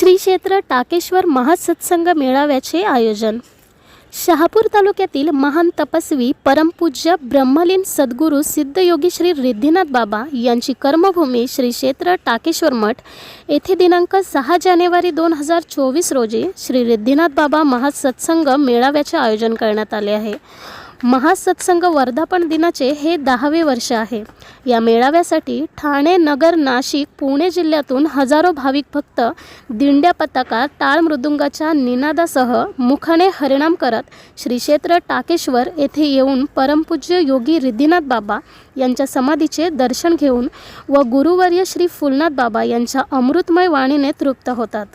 श्री क्षेत्र टाकेश्वर महासत्संग मेळाव्याचे आयोजन. शहापूर तालुक्यातील महान तपस्वी परमपूज्य ब्रह्मलीन सद्गुरू सिद्धयोगी श्री रिद्धिनाथ बाबा यांची कर्मभूमी श्री क्षेत्र टाकेश्वर मठ येथे दिनांक सहा जानेवारी दोन हजार चोवीस रोजी श्री रिद्धिनाथ बाबा महासत्संग मेळाव्याचे आयोजन करण्यात आले आहे. महासत्संग वर्धापन दिनाचे हे दहावे वर्ष आहे. या मेळाव्यासाठी ठाणे नगर नाशिक पुणे जिल्ह्यातून हजारो भाविक भक्त दिंड्या पताका टाळ मृदुंगाच्या निनादासह मुखाने हरिणाम करत श्री क्षेत्र टाकेश्वर येथे येऊन परमपूज्य योगी रिद्धिनाथ बाबा यांच्या समाधीचे दर्शन घेऊन व गुरुवर्य श्री फुलनाथ बाबा यांच्या अमृतमय वाणीने तृप्त होतात.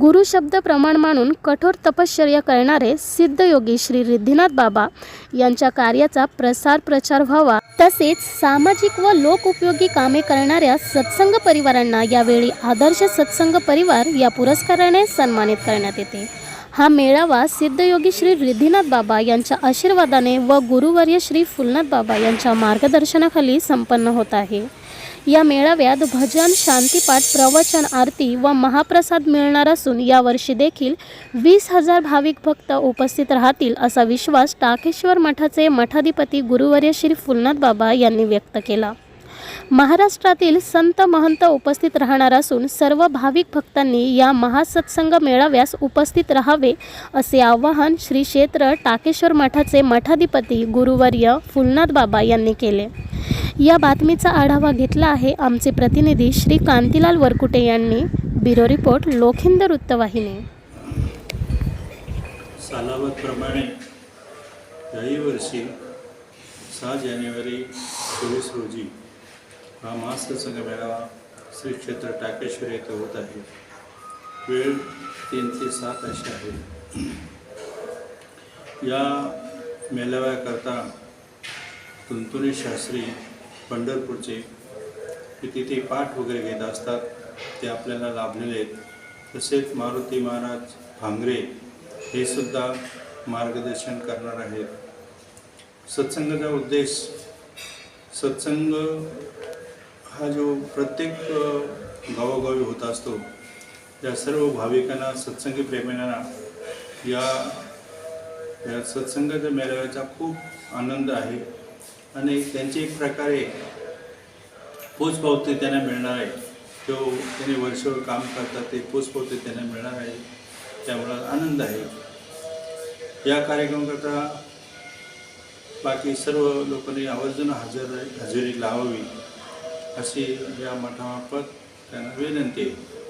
गुरु शब्द प्रमाण मानून कठोर तपश्चर्या करणारे सिद्धयोगी श्री रिद्धिनाथ बाबा यांच्या कार्याचा प्रसार प्रचार व्हावा. तसेच सामाजिक व लोकउपयोगी कामे करणाऱ्या सत्संग परिवारांना यावेळी आदर्श सत्संग परिवार या पुरस्काराने सन्मानित करण्यात येते. हा मेळावा सिद्धयोगी श्री रिद्धिनाथ बाबा यांच्या आशीर्वादाने व गुरुवर्य श्री फुलनाथ बाबा यांच्या मार्गदर्शनाखाली संपन्न होत आहे. या मेळाव्यात भजन शांतीपाठ प्रवचन आरती व महाप्रसाद मिळणार असून यावर्षी देखील वीस हजार भाविक भक्त उपस्थित राहतील असा विश्वास टाकेश्वर मठाचे मठाधिपती गुरुवर्य श्री फुलनाथ बाबा यांनी व्यक्त केला. महाराष्ट्रातील संत महंत उपस्थित राहणार असून सर्व भाविक भक्तांनी या महासत्संग मेळाव्यास उपस्थित राहावे असे आवाहन श्री क्षेत्र टाकेश्वर मठाचे मठाधिपती गुरुवर्य फुलनाथ बाबा यांनी केले. या बातमीचा आढावा घेतला आहे आमचे प्रतिनिधी श्री कांतीलाल वरकुटे यांनी. ब्युरो रिपोर्ट लोखिंद वृत्तवाहिनी. सालावतप्रमाणे याही वर्षी सहा जानेवारी चोवीस रोजी हा महासत्संग मेळावा श्री क्षेत्र टाकेश्वर येथे होत आहे. वेळ तीन ते सात अशी आहे. या मेळाव्याकरता तुंतुनी शास्त्री पंढरपूरचे ते तिथे पाठ वगैरे घेत असतात ते आपल्याला लाभलेले आहेत. तसेच मारुती महाराज भांगरे हे सुद्धा मार्गदर्शन करणार आहेत. सत्संगाचा उद्देश सत्संग हा जो प्रत्येक गावोगावी होत असतो त्या सर्व भाविकांना सत्संगी प्रेमींना या या सत्संगाच्या मेळाव्याचा खूप आनंद आहे. आणि त्यांची एक प्रकारे पोचपावती त्यांना मिळणार आहे. जो त्यांनी वर्षभर काम करतात ते पोचपावती त्यांना मिळणार आहे. त्यामुळं आनंद आहे. या कार्यक्रमाकरता बाकी सर्व लोकांनी आवर्जून हजर हजेरी लावावी अशी या मठामार्फत त्यांना विनंती आहे.